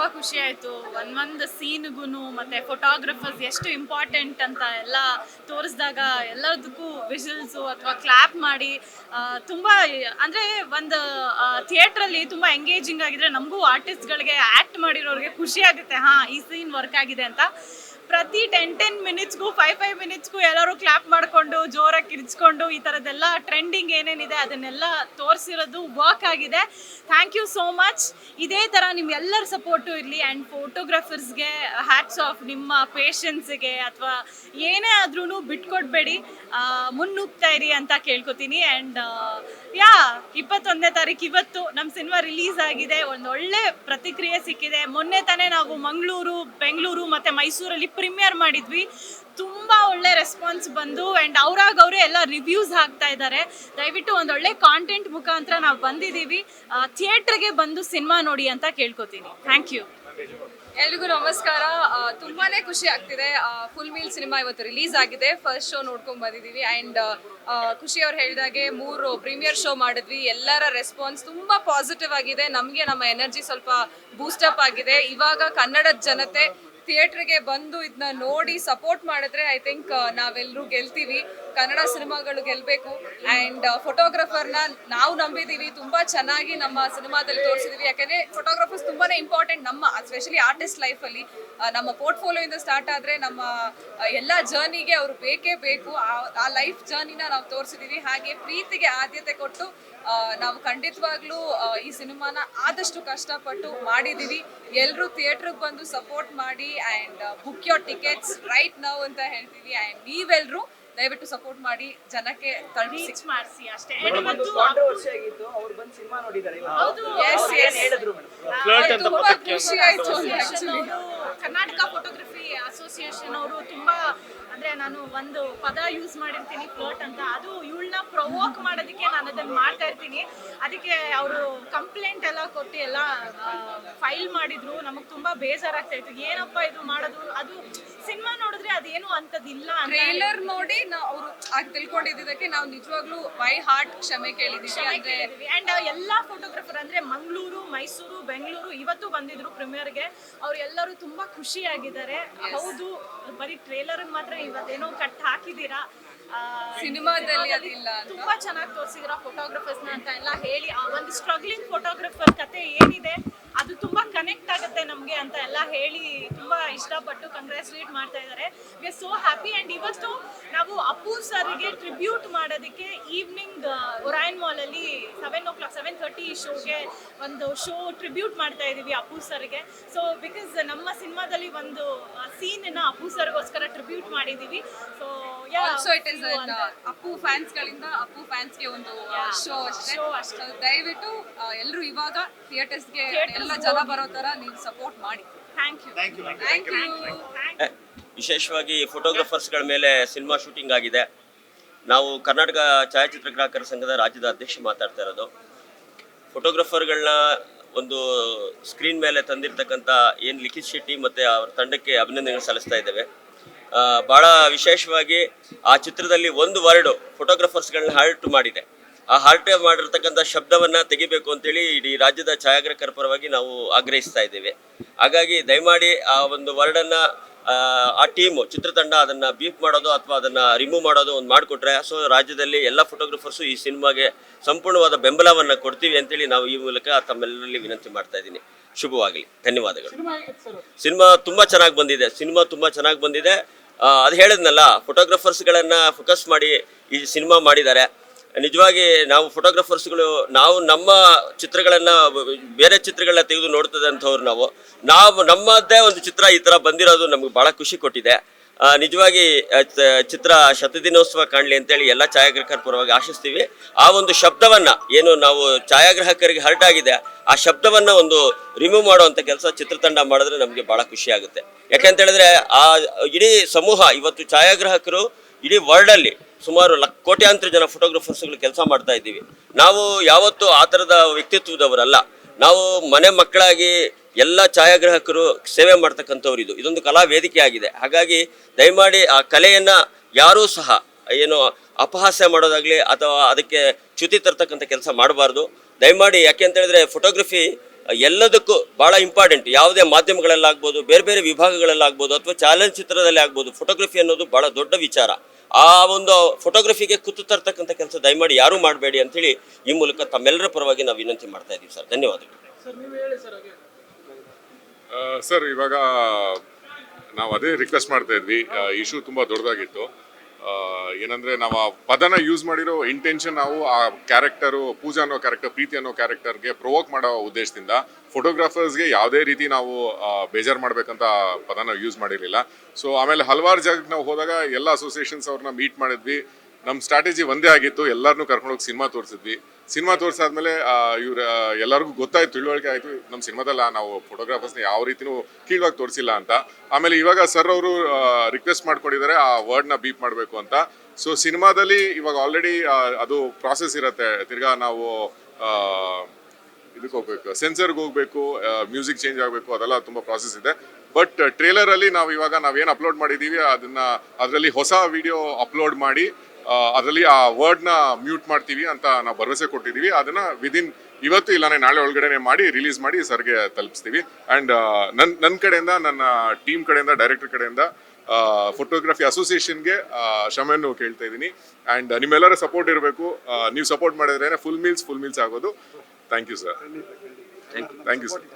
ತುಂಬಾ ಖುಷಿ ಆಯ್ತು. ಒಂದೊಂದು ಸೀನ್ಗೂ ಮತ್ತೆ ಫೋಟೋಗ್ರಫರ್ಸ್ ಎಷ್ಟು ಇಂಪಾರ್ಟೆಂಟ್ ಅಂತ ಎಲ್ಲ ತೋರಿಸಿದಾಗ ಎಲ್ಲದಕ್ಕೂ ವಿಜುವಲ್ಸ್ ಅಥವಾ ಕ್ಲಾಪ್ ಮಾಡಿ ತುಂಬಾ, ಅಂದ್ರೆ ಒಂದು ಥಿಯೇಟ್ರಲ್ಲಿ ತುಂಬಾ ಎಂಗೇಜಿಂಗ್ ಆಗಿದ್ರೆ ನಮಗೂ ಆರ್ಟಿಸ್ಟ್ಗಳಿಗೆ ಆಕ್ಟ್ ಮಾಡಿರೋರಿಗೆ ಖುಷಿ ಆಗುತ್ತೆ. ಹಾ, ಈ ಸೀನ್ ವರ್ಕ್ ಆಗಿದೆ ಅಂತ. ಪ್ರತಿ ಟೆನ್ ಟೆನ್ ಮಿನಿಟ್ಸ್ಗೂ ಫೈವ್ ಫೈವ್ ಮಿನಿಟ್ಸ್ಗೂ ಎಲ್ಲರೂ ಕ್ಲಾಪ್ ಮಾಡಿಕೊಂಡು, ಜೋರಾಗಿ ಕಿರ್ಚ್ಕೊಂಡು, ಈ ಥರದ್ದೆಲ್ಲ ಟ್ರೆಂಡಿಂಗ್ ಏನೇನಿದೆ ಅದನ್ನೆಲ್ಲ ತೋರಿಸಿರೋದು ವರ್ಕ್ ಆಗಿದೆ. ಥ್ಯಾಂಕ್ ಯು ಸೋ ಮಚ್ ಇದೇ ಥರ ನಿಮ್ಮೆಲ್ಲರ ಸಪೋರ್ಟು ಇರಲಿ ಆ್ಯಂಡ್ ಫೋಟೋಗ್ರಾಫರ್ಸ್ಗೆ ಹ್ಯಾಟ್ಸ್ ಆಫ್ ನಿಮ್ಮ ಪೇಷನ್ಸ್ಗೆ ಅಥವಾ ಏನೇ ಆದ್ರೂ ಬಿಟ್ಕೊಡ್ಬೇಡಿ. ಮುನ್ನುಗ್ತಾ ಇರಿ ಅಂತ ಕೇಳ್ಕೊತೀನಿ ಆ್ಯಂಡ್ ಯಾ ಇಪ್ಪತ್ತೊಂದನೇ ತಾರೀಕು ಇವತ್ತು ನಮ್ಮ ಸಿನಿಮಾ ರಿಲೀಸ್ ಆಗಿದೆ. ಒಂದು ಒಳ್ಳೆ ಪ್ರತಿಕ್ರಿಯೆ ಸಿಕ್ಕಿದೆ. ಮೊನ್ನೆ ತಾನೇ ನಾವು ಮಂಗಳೂರು, ಬೆಂಗಳೂರು ಮತ್ತು ಮೈಸೂರಲ್ಲಿ ಪ್ರೀಮಿಯರ್ ಮಾಡಿದ್ವಿ. ತುಂಬ ಒಳ್ಳೆ ರೆಸ್ಪಾನ್ಸ್ ಬಂದು ಆ್ಯಂಡ್ ಅವ್ರಾಗ ಅವರೇ ಎಲ್ಲ ರಿವ್ಯೂಸ್ ಆಗ್ತಾ ಇದ್ದಾರೆ ದಯವಿಟ್ಟು ಒಂದು ಒಳ್ಳೆ ಕಾಂಟೆಂಟ್ ಮುಖಾಂತರ ನಾವು ಬಂದಿದ್ದೀವಿ ಥಿಯೇಟ್ರಿಗೆ ಬಂದು ಸಿನಿಮಾ ನೋಡಿ ಅಂತ ಕೇಳ್ಕೊತೀನಿ. ಥ್ಯಾಂಕ್ ಯು ಎಲ್ರಿಗೂ ನಮಸ್ಕಾರ. ತುಂಬಾನೇ ಖುಷಿ ಆಗ್ತಿದೆ. ಫುಲ್ ಮೀಲ್ ಸಿನಿಮಾ ಇವತ್ತು ರಿಲೀಸ್ ಆಗಿದೆ. ಫಸ್ಟ್ ಶೋ ನೋಡ್ಕೊಂಡು ಬಂದಿದ್ದೀವಿ ಆ್ಯಂಡ್ ಖುಷಿ ಅವ್ರು ಹೇಳಿದಾಗೆ ಮೂರು ಪ್ರೀಮಿಯರ್ ಶೋ ಮಾಡಿದ್ವಿ. ಎಲ್ಲರ ರೆಸ್ಪಾನ್ಸ್ ತುಂಬಾ ಪಾಸಿಟಿವ್ ಆಗಿದೆ. ನಮಗೆ ನಮ್ಮ ಎನರ್ಜಿ ಸ್ವಲ್ಪ ಬೂಸ್ಟಪ್ ಆಗಿದೆ. ಇವಾಗ ಕನ್ನಡದ ಜನತೆ ಥಿಯೇಟ್ರಿಗೆ ಬಂದು ಇದನ್ನ ನೋಡಿ ಸಪೋರ್ಟ್ ಮಾಡಿದ್ರೆ ಐ ಥಿಂಕ್ ನಾವೆಲ್ಲರೂ ಗೆಲ್ತೀವಿ. ಕನ್ನಡ ಸಿನಿಮಾಗಳು ಗೆಲ್ಲಬೇಕು ಆ್ಯಂಡ್ ಫೋಟೋಗ್ರಫರ್ನ ನಾವು ನಂಬಿದ್ದೀವಿ ತುಂಬ ಚೆನ್ನಾಗಿ ನಮ್ಮ ಸಿನಿಮಾದಲ್ಲಿ ತೋರಿಸಿದೀವಿ. ಯಾಕಂದ್ರೆ ಫೋಟೋಗ್ರಫರ್ಸ್ ತುಂಬಾ ಇಂಪಾರ್ಟೆಂಟ್ ನಮ್ಮ ಎಸ್ಪೆಷಲಿ ಆರ್ಟಿಸ್ಟ್ ಲೈಫಲ್ಲಿ ನಮ್ಮ ಪೋರ್ಟ್ಫೋಲಿಯೋಯಿಂದ ಸ್ಟಾರ್ಟ್ ಆದರೆ ನಮ್ಮ ಎಲ್ಲ ಜರ್ನಿಗೆ ಅವರು ಬೇಕೇ ಬೇಕು. ಆ- ಲೈಫ್ ಜರ್ನಿನ ನಾವು ತೋರಿಸಿದೀವಿ. ಹಾಗೆ ಪ್ರೀತಿಗೆ ಆದ್ಯತೆ ಕೊಟ್ಟು ನಾವು ಖಂಡಿತವಾಗ್ಲೂ ಈ ಸಿನಿಮಾನ ಆದಷ್ಟು ಕಷ್ಟಪಟ್ಟು ಮಾಡಿದೀವಿ. ಎಲ್ಲರೂ ಥಿಯೇಟ್ರಿಗೆ ಬಂದು ಸಪೋರ್ಟ್ ಮಾಡಿ and book your tickets right ನಾವು ಅಂತ ಹೇಳ್ತೀವಿ. ಆ್ಯಂಡ್ ನೀವೆಲ್ಲರೂ ದಯವಿಟ್ಟು ಸಪೋರ್ಟ್ ಮಾಡಿ ಜನಕ್ಕೆ ರೀಚ್ ಮಾಡಿಸಿ ಅಷ್ಟೇ. And ಆಗಿತ್ತು ಅವ್ರು ಬಂದು ಸಿನಿಮಾ ನೋಡಿದ್ದಾರೆ ಹೌದು. Yes, ಅವ್ರು yes. ಏನ್ ಹೇಳಿದ್ರು ಮೇಡಮ್. ಅವ್ರಿಗೆ ತುಂಬಾ ಖುಷಿ ಆಯ್ತು ಅಸೋಸಿಯೇಷನ್ ಅವರು ಕರ್ನಾಟಕ ಫೋಟೋಗ್ರಫಿ ಅಸೋಸಿಯೇಷನ್ ಅವರು ತುಂಬಾ ಅಂದ್ರೆ ನಾನು ಒಂದು ಪದ ಯೂಸ್ ಮಾಡಿರ್ತೀನಿ ಫ್ಲರ್ಟ್ ಅಂತ. ಅದು ಇವಳನ್ನ ಪ್ರೊವೋಕ್ ಮಾಡೋದಕ್ಕೆ ನಾನು ಅದನ್ನ ಮಾಡ್ತಾ ಇರ್ತೀನಿ. ಅದಕ್ಕೆ ಅವರು ಕಂಪ್ಲೇಂಟ್ ಎಲ್ಲ ಕೊಟ್ಟು ಎಲ್ಲ ಫೈಲ್ ಮಾಡಿದ್ರು ನಮಗೆ ತುಂಬಾ ಬೇಜಾರಾಗ್ತಾ ಇತ್ತು. ಏನಪ್ಪ ಇದು ಮಾಡೋದು? ಅದು ಸಿನಿಮಾ ನೋಡಿದ್ರೆ ಅದೇನು ಅಂತದಿಲ್ಲ ಅಂತ ಟ್ರೇಲರ್ ನೋಡಿ ಅವರು ಆಗ ತಿಳ್ಕೊಂಡಿದ್ದಕ್ಕೆ ನಾವು ನಿಜವಾಗ್ಲೂ ಬೈ ಹಾರ್ಟ್ ಕ್ಷಮೆ ಕೇಳಿದೀವಿ. ಅಂದ್ರೆ ಅಂಡ್ ಎಲ್ಲಾ ಫೋಟೋಗ್ರಾಫರ್ ಅಂದ್ರೆ ಮಂಗಳೂರು ಮೈಸೂರು ಬೆಂಗಳೂರು ಇವತ್ತು ಬಂದಿದ್ರು ಪ್ರೀಮಿಯರ್ಗೆ ಅವ್ರು ಎಲ್ಲರೂ ತುಂಬಾ ಖುಷಿಯಾಗಿದ್ದಾರೆ. ಹೌದು ಬರೀ ಟ್ರೇಲರ್ ಮಾತ್ರ ಇವತ್ತೇನೋ ಕಟ್ ಹಾಕಿದ್ದೀರಾ? ಸಿನಿಮಾದಲ್ಲಿ ಅದಿಲ್ಲ. ತುಂಬಾ ಚೆನ್ನಾಗಿ ತೋರಿಸಿದ್ರ ಫೋಟೋಗ್ರಫರ್ಸ್ನ ಅಂತ ಎಲ್ಲ ಹೇಳಿ. ಆ ಒಂದು ಸ್ಟ್ರಗ್ಲಿಂಗ್ ಫೋಟೋಗ್ರಾಫರ್ ಕತೆ ಏನಿದೆ? ಅದು ತುಂಬಾ ಕನೆಕ್ಟ್ ಆಗುತ್ತೆ ನಮಗೆ ಅಂತ ಎಲ್ಲ ಹೇಳಿ ತುಂಬಾ ಇಷ್ಟಪಟ್ಟು ಕಂಗ್ರ್ಯಾಚುಲೇಟ್ ಮಾಡ್ತಾ ಇದ್ದಾರೆ. We are so happy and ಇವತ್ತು ಅಪ್ಪು ಸರ್ಗೆ ಟ್ರಿಬ್ಯೂಟ್ ಮಾಡೋದಕ್ಕೆ ಈವ್ನಿಂಗ್ ಒರಾಯನ್ ಮಾಲ್ ಅಲ್ಲಿ seven o'clock seven thirty ಶೋಗೆ ಒಂದು ಶೋ ಟ್ರಿಬ್ಯೂಟ್ ಮಾಡ್ತಾ ಇದೀವಿ ಅಪ್ಪು ಸರ್ಗೆ. ಸೊ ಬಿಕಾಸ್ ನಮ್ಮ ಸಿನಿಮಾದಲ್ಲಿ ಒಂದು ಸೀನ್ ಅಪ್ಪು ಸರ್ಗೋಸ್ಕರ ಟ್ರಿಬ್ಯೂಟ್ ಮಾಡಿದೀವಿ. So also it is Appu fans ಗಳಿಂದ ಅಪ್ಪು ಫ್ಯಾನ್ಸ್ಗೆ ಒಂದು ಶೋ ಶೋ ಅಷ್ಟೇ. ದಯವಿಟ್ಟು ಎಲ್ಲರೂ ಇವಾಗ ಥಿಯೇಟರ್ಸ್ಗೆ ಎಲ್ಲ ಜನ ಬರೋ ತರ ನೀವು ಸಪೋರ್ಟ್ ಮಾಡಿ. Thank you thank you thank you ವಿಶೇಷವಾಗಿ ಫೋಟೋಗ್ರಾಫರ್ಸ್ಗಳ ಮೇಲೆ ಸಿನಿಮಾ ಶೂಟಿಂಗ್ ಆಗಿದೆ. ನಾವು ಕರ್ನಾಟಕ ಛಾಯಾಚಿತ್ರಗ್ರಾಹಕರ ಸಂಘದ ರಾಜ್ಯದ ಅಧ್ಯಕ್ಷ ಮಾತಾಡ್ತಾ ಇರೋದು. ಫೋಟೋಗ್ರಫರ್ಗಳನ್ನ ಒಂದು ಸ್ಕ್ರೀನ್ ಮೇಲೆ ತಂದಿರತಕ್ಕಂಥ ಏನು ಲಿಖಿತ್ ಶೆಟ್ಟಿ ಮತ್ತು ಅವರ ತಂಡಕ್ಕೆ ಅಭಿನಂದನೆಗಳು ಸಲ್ಲಿಸ್ತಾ ಇದ್ದೇವೆ. ಭಾಳ ವಿಶೇಷವಾಗಿ ಆ ಚಿತ್ರದಲ್ಲಿ ಒಂದು ವರ್ಡು ಫೋಟೋಗ್ರಫರ್ಸ್ಗಳನ್ನ ಹಾರ್ಟ್ ಮಾಡಿದೆ. ಆ ಹಾರ್ಟ್ ಮಾಡಿರ್ತಕ್ಕಂಥ ಶಬ್ದವನ್ನು ತೆಗಿಬೇಕು ಅಂತೇಳಿ ಇಡೀ ರಾಜ್ಯದ ಛಾಯಾಗ್ರಾಹಕರ ಪರವಾಗಿ ನಾವು ಆಗ್ರಹಿಸ್ತಾ ಇದ್ದೇವೆ. ಹಾಗಾಗಿ ದಯಮಾಡಿ ಆ ಒಂದು ವರ್ಡನ್ನ ಆ, ಟೀಮು ಚಿತ್ರತಂಡ ಅದನ್ನ ಬೀಪ್ ಮಾಡೋದು ಅಥವಾ ಅದನ್ನ ರಿಮೂವ್ ಮಾಡೋದು ಒಂದು ಮಾಡಿಕೊಟ್ರೆ ಸೊ ರಾಜ್ಯದಲ್ಲಿ ಎಲ್ಲ ಫೋಟೋಗ್ರಾಫರ್ಸ್ ಈ ಸಿನಿಮಾಗೆ ಸಂಪೂರ್ಣವಾದ ಬೆಂಬಲವನ್ನ ಕೊಡ್ತೀವಿ ಅಂತೇಳಿ ನಾವು ಈ ಮೂಲಕ ತಮ್ಮೆಲ್ಲರಲ್ಲಿ ವಿನಂತಿ ಮಾಡ್ತಾ ಇದ್ದೀನಿ. ಶುಭವಾಗಲಿ. ಧನ್ಯವಾದಗಳು. ಸಿನಿಮಾ ತುಂಬಾ ಚೆನ್ನಾಗಿ ಬಂದಿದೆ. ಸಿನಿಮಾ ತುಂಬಾ ಚೆನ್ನಾಗಿ ಬಂದಿದೆ. ಅದು ಹೇಳಿದ್ನಲ್ಲ ಫೋಟೋಗ್ರಫರ್ಸ್ಗಳನ್ನ ಫೋಕಸ್ ಮಾಡಿ ಈ ಸಿನಿಮಾ ಮಾಡಿದ್ದಾರೆ. ನಿಜವಾಗಿ ನಾವು ಫೋಟೋಗ್ರಾಫರ್ಸ್ಗಳು ನಾವು ನಮ್ಮ ಚಿತ್ರಗಳನ್ನು, ಬೇರೆ ಚಿತ್ರಗಳನ್ನ ತೆಗೆದು ನೋಡ್ತದಂಥವ್ರು ನಾವು. ನಾವು ನಮ್ಮದೇ ಒಂದು ಚಿತ್ರ ಈ ಥರ ಬಂದಿರೋದು ನಮ್ಗೆ ಭಾಳ ಖುಷಿ ಕೊಟ್ಟಿದೆ. ನಿಜವಾಗಿ ಚಿತ್ರ ಶತದಿನೋತ್ಸವ ಕಾಣಲಿ ಅಂತೇಳಿ ಎಲ್ಲ ಛಾಯಾಗ್ರಾಹಕರ ಪರವಾಗಿ ಆಶಿಸ್ತೀವಿ. ಆ ಒಂದು ಶಬ್ದವನ್ನು ಏನು ನಾವು ಛಾಯಾಗ್ರಾಹಕರಿಗೆ ಹರ್ಟ್ ಆಗಿದೆ ಆ ಶಬ್ದವನ್ನು ಒಂದು ರಿಮೂವ್ ಮಾಡುವಂಥ ಕೆಲಸ ಚಿತ್ರತಂಡ ಮಾಡಿದ್ರೆ ನಮಗೆ ಭಾಳ ಖುಷಿ ಆಗುತ್ತೆ. ಯಾಕೆಂತ ಹೇಳಿದ್ರೆ ಆ ಇಡೀ ಸಮೂಹ, ಇವತ್ತು ಛಾಯಾಗ್ರಾಹಕರು ಇಡೀ ವರ್ಲ್ಡ್ ಅಲ್ಲಿ ಸುಮಾರು ಲಕ್ ಕೋಟ್ಯಾಂತರ ಜನ ಫೋಟೋಗ್ರಾಫರ್ಸ್ಗಳು ಕೆಲಸ ಮಾಡ್ತಾ ಇದ್ದೀವಿ. ನಾವು ಯಾವತ್ತೂ ಆ ಥರದ ವ್ಯಕ್ತಿತ್ವದವರಲ್ಲ. ನಾವು ಮನೆ ಮಕ್ಕಳಾಗಿ ಎಲ್ಲ ಛಾಯಾಗ್ರಾಹಕರು ಸೇವೆ ಮಾಡ್ತಕ್ಕಂಥವ್ರು ಇದು. ಇದೊಂದು ಕಲಾ ವೇದಿಕೆ ಆಗಿದೆ. ಹಾಗಾಗಿ ದಯಮಾಡಿ ಆ ಕಲೆಯನ್ನು ಯಾರೂ ಸಹ, ಏನು, ಅಪಹಾಸ್ಯ ಮಾಡೋದಾಗಲಿ ಅಥವಾ ಅದಕ್ಕೆ ಚ್ಯುತಿ ತರ್ತಕ್ಕಂಥ ಕೆಲಸ ಮಾಡಬಾರ್ದು. ದಯಮಾಡಿ ಯಾಕೆ ಅಂತ ಹೇಳಿದ್ರೆ ಫೋಟೋಗ್ರಫಿ ಎಲ್ಲದಕ್ಕೂ ಭಾಳ ಇಂಪಾರ್ಟೆಂಟ್ ಯಾವುದೇ ಮಾಧ್ಯಮಗಳಲ್ಲಾಗ್ಬೋದು, ಬೇರೆ ಬೇರೆ ವಿಭಾಗಗಳಲ್ಲಾಗ್ಬೋದು ಅಥವಾ ಚಲನಚಿತ್ರದಲ್ಲಿ ಆಗ್ಬೋದು ಫೋಟೋಗ್ರಫಿ ಅನ್ನೋದು ಭಾಳ ದೊಡ್ಡ ವಿಚಾರ. ಆ ಒಂದು ಫೋಟೋಗ್ರಫಿಗೆ ಕುತ್ತು ತರ್ತಕ್ಕಂಥ ಕೆಲಸ ದಯಮಾಡಿ ಯಾರು ಮಾಡಬೇಡಿ ಅಂತೇಳಿ ಈ ಮೂಲಕ ತಮ್ಮೆಲ್ಲರ ಪರವಾಗಿ ನಾವು ವಿನಂತಿ ಮಾಡ್ತಾ ಇದ್ದೀವಿ ಸರ್. ಧನ್ಯವಾದಗಳು. ಸರ್ ಇವಾಗ ನಾವು ಅದೇ ರಿಕ್ವೆಸ್ಟ್ ಮಾಡ್ತಾ ಇದ್ವಿ. ಇಶ್ಯೂ ತುಂಬ ದೊಡ್ಡದಾಗಿತ್ತು. ಏನಂದ್ರೆ ನಾವು ಆ ಪದನ ಯೂಸ್ ಮಾಡಿರೋ ಇಂಟೆನ್ಷನ್ ನಾವು ಆ ಕ್ಯಾರೆಕ್ಟರು ಪೂಜಾ ಅನ್ನೋ ಕ್ಯಾರೆಕ್ಟರ್ ಪ್ರೀತಿ ಅನ್ನೋ ಕ್ಯಾರೆಕ್ಟರ್ಗೆ ಪ್ರೊವೋಕ್ ಮಾಡೋ ಉದ್ದೇಶದಿಂದ ಫೋಟೋಗ್ರಾಫರ್ಸ್ಗೆ ಯಾವುದೇ ರೀತಿ ನಾವು ಬೇಜಾರು ಮಾಡಬೇಕಂತ ಪದನ ಯೂಸ್ ಮಾಡಿರಲಿಲ್ಲ. ಸೊ ಆಮೇಲೆ ಹಲವಾರು ಜಾಗಕ್ಕೆ ನಾವು ಹೋದಾಗ ಎಲ್ಲ ಅಸೋಸಿಯೇಷನ್ಸ್ ಅವ್ರನ್ನ ಮೀಟ್ ಮಾಡಿದ್ವಿ. ನಮ್ಮ ಸ್ಟ್ರಾಟಜಿ ಒಂದೇ ಆಗಿತ್ತು ಎಲ್ಲರನ್ನೂ ಕರ್ಕೊಂಡೋಗಿ ಸಿನಿಮಾ ತೋರಿಸಿದ್ವಿ. ಸಿನಿಮಾ ತೋರಿಸಾದ್ಮೇಲೆ ಇವ್ರ ಎಲ್ಲರಿಗೂ ಗೊತ್ತಾಯ್ತು, ತಿಳುವಳಿಕೆ ಆಯ್ತು ನಮ್ಮ ಸಿನಿಮಾದಲ್ಲ ನಾವು ಫೋಟೋಗ್ರಾಫರ್ಸ್ನ ಯಾವ ರೀತಿನೂ ಕೀಳವಾಗಿ ತೋರಿಸಿಲ್ಲ ಅಂತ. ಆಮೇಲೆ ಇವಾಗ ಸರ್ ಅವರು ರಿಕ್ವೆಸ್ಟ್ ಮಾಡ್ಕೊಂಡಿದ್ದಾರೆ, ಆ ವರ್ಡ್ನ ಬೀಪ್ ಮಾಡಬೇಕು ಅಂತ. ಸೊ ಸಿನಿಮಾದಲ್ಲಿ ಇವಾಗ ಆಲ್ರೆಡಿ ಅದು ಪ್ರಾಸೆಸ್ ಇರುತ್ತೆ. ತಿರ್ಗಾ ನಾವು ಇದಕ್ಕೆ ಹೋಗ್ಬೇಕು ಸೆನ್ಸರ್ಗೆ ಹೋಗ್ಬೇಕು ಮ್ಯೂಸಿಕ್ ಚೇಂಜ್ ಆಗಬೇಕು, ಅದೆಲ್ಲ ತುಂಬ ಪ್ರಾಸೆಸ್ ಇದೆ. ಬಟ್ ಟ್ರೇಲರಲ್ಲಿ ನಾವು ಇವಾಗ ನಾವೇನು ಅಪ್ಲೋಡ್ ಮಾಡಿದೀವಿ, ಅದನ್ನ, ಅದರಲ್ಲಿ ಹೊಸ ವಿಡಿಯೋ ಅಪ್ಲೋಡ್ ಮಾಡಿ ಅದರಲ್ಲಿ ಆ ವರ್ಡ್ನ ಮ್ಯೂಟ್ ಮಾಡ್ತೀವಿ ಅಂತ ನಾವು ಭರವಸೆ ಕೊಟ್ಟಿದ್ದೀವಿ ಅದನ್ನ ವಿದಿನ್ ಇವತ್ತು ಇಲ್ಲಾನೆ ನಾಳೆ ಒಳಗಡೆನೆ ಮಾಡಿ ರಿಲೀಸ್ ಮಾಡಿ ಸರ್ಗೆ ತಲುಪಿಸ್ತೀವಿ. ಆ್ಯಂಡ್ ನನ್ನ ನನ್ನ ಕಡೆಯಿಂದ ನನ್ನ ಟೀಮ್ ಕಡೆಯಿಂದ ಡೈರೆಕ್ಟರ್ ಕಡೆಯಿಂದ ಫೋಟೋಗ್ರಫಿ ಅಸೋಸಿಯೇಷನ್ಗೆ ಕ್ಷಮೆಯನ್ನು ಕೇಳ್ತಾ ಇದ್ದೀನಿ. ಆ್ಯಂಡ್ ನಿಮ್ಮೆಲ್ಲರ ಸಪೋರ್ಟ್ ಇರಬೇಕು. ನೀವು ಸಪೋರ್ಟ್ ಮಾಡಿದ್ರೆ ಫುಲ್ ಮೀಲ್ಸ್ ಫುಲ್ ಮೀಲ್ಸ್ ಆಗೋದು. Thank you sir thank you sir